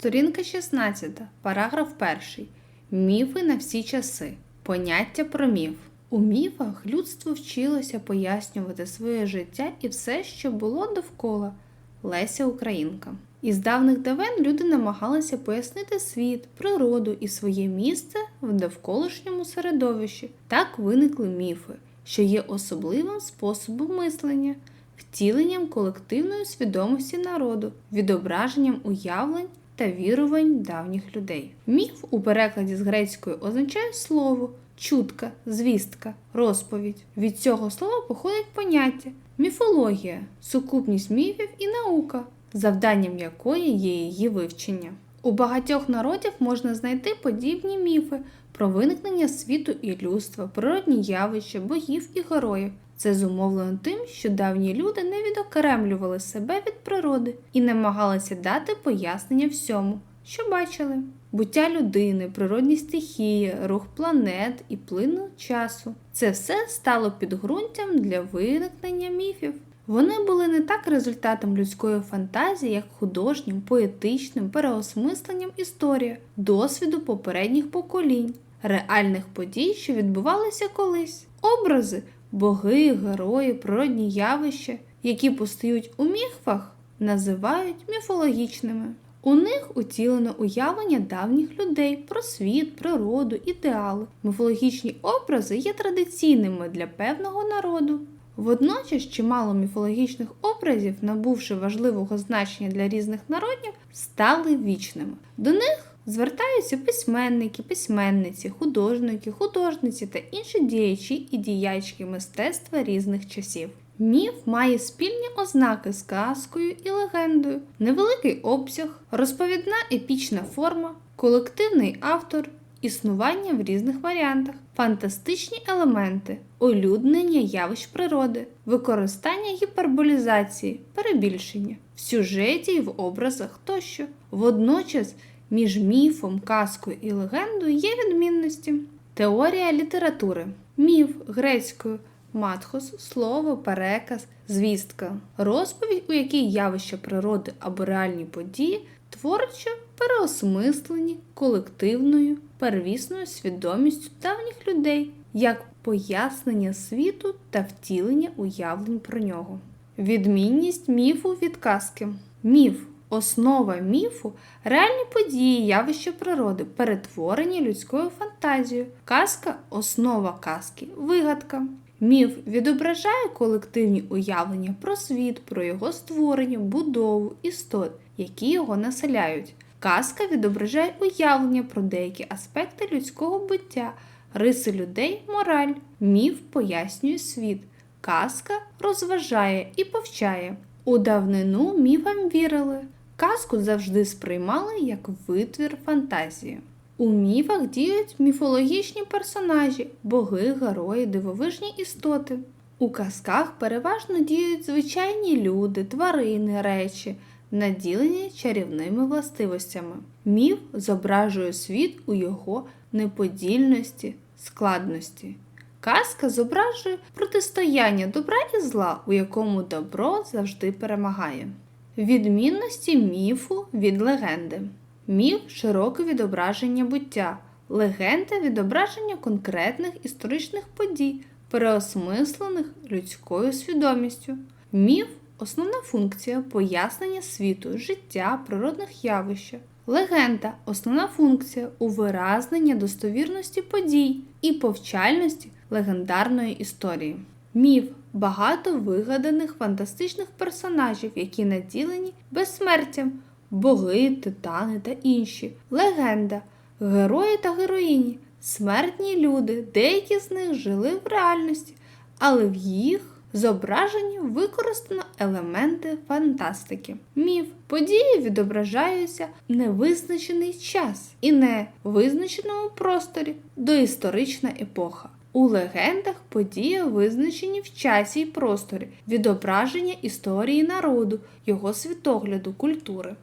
Сторінка 16, параграф 1. Міфи на всі часи. Поняття про міф. У міфах людство вчилося пояснювати своє життя і все, що було довкола. Леся Українка. Із давних давен люди намагалися пояснити світ, природу і своє місце в довколишньому середовищі. Так виникли міфи, що є особливим способом мислення, втіленням колективної свідомості народу, відображенням уявлень та вірувань давніх людей. Міф у перекладі з грецької означає слово, чутка, звістка, розповідь. Від цього слова походить поняття міфологія, сукупність міфів і наука, завданням якої є її вивчення. У багатьох народів можна знайти подібні міфи про виникнення світу і людства, природні явища, богів і героїв. Це зумовлено тим, що давні люди не відокремлювали себе від природи і намагалися дати пояснення всьому, що бачили. Буття людини, природні стихії, рух планет і плину часу. Це все стало підґрунтям для виникнення міфів. Вони були не так результатом людської фантазії, як художнім, поетичним переосмисленням історії, досвіду попередніх поколінь, реальних подій, що відбувалися колись, образи, боги, герої, природні явища, які постають у міфах, називають міфологічними. У них утілено уявлення давніх людей про світ, природу, ідеали. Міфологічні образи є традиційними для певного народу. Водночас чимало міфологічних образів, набувши важливого значення для різних народів, стали вічними. До них звертаються письменники, письменниці, художники, художниці та інші діячі і діячки мистецтва різних часів. Міф має спільні ознаки з казкою і легендою, невеликий обсяг, розповідна епічна форма, колективний автор, існування в різних варіантах, фантастичні елементи, олюднення явищ природи, використання гіперболізації, перебільшення в сюжеті і в образах тощо. Водночас між міфом, казкою і легендою є відмінності. Теорія літератури. Міф грецькою матхос, слово, переказ, звістка, розповідь, у якій явища природи або реальні події творчо переосмислені колективною первісною свідомістю давніх людей як пояснення світу та втілення уявлень про нього. Відмінність міфу від казки. Міф Основа міфу реальні події, явища природи, перетворені людською фантазією. Казка основа казки, вигадка. Міф відображає колективні уявлення про світ, про його створення, будову, істот, які його населяють. Казка відображає уявлення про деякі аспекти людського буття, риси людей, мораль. Міф пояснює світ. Казка розважає і повчає. У давнину міфам вірили. Казку завжди сприймали як витвір фантазії. У міфах діють міфологічні персонажі, боги, герої, дивовижні істоти. У казках переважно діють звичайні люди, тварини, речі, наділені чарівними властивостями. Міф зображує світ у його неподільності, складності. Казка зображує протистояння добра і зла, у якому добро завжди перемагає. Відмінності міфу від легенди. Міф широке відображення буття, легенда відображення конкретних історичних подій, переосмислених людською свідомістю. Міф основна функція пояснення світу, життя, природних явищ. Легенда основна функція увиразнення достовірності подій і повчальності легендарної історії. Міф багато вигаданих фантастичних персонажів, які наділені безсмертям, боги, титани та інші. Легенда, герої та героїні, смертні люди, деякі з них жили в реальності, але в їх зображенні використано елементи фантастики. Міф події відображаються в невизначений час і невизначеному просторі доісторична епоха. У легендах події визначені в часі й просторі, відображення історії народу, його світогляду, культури.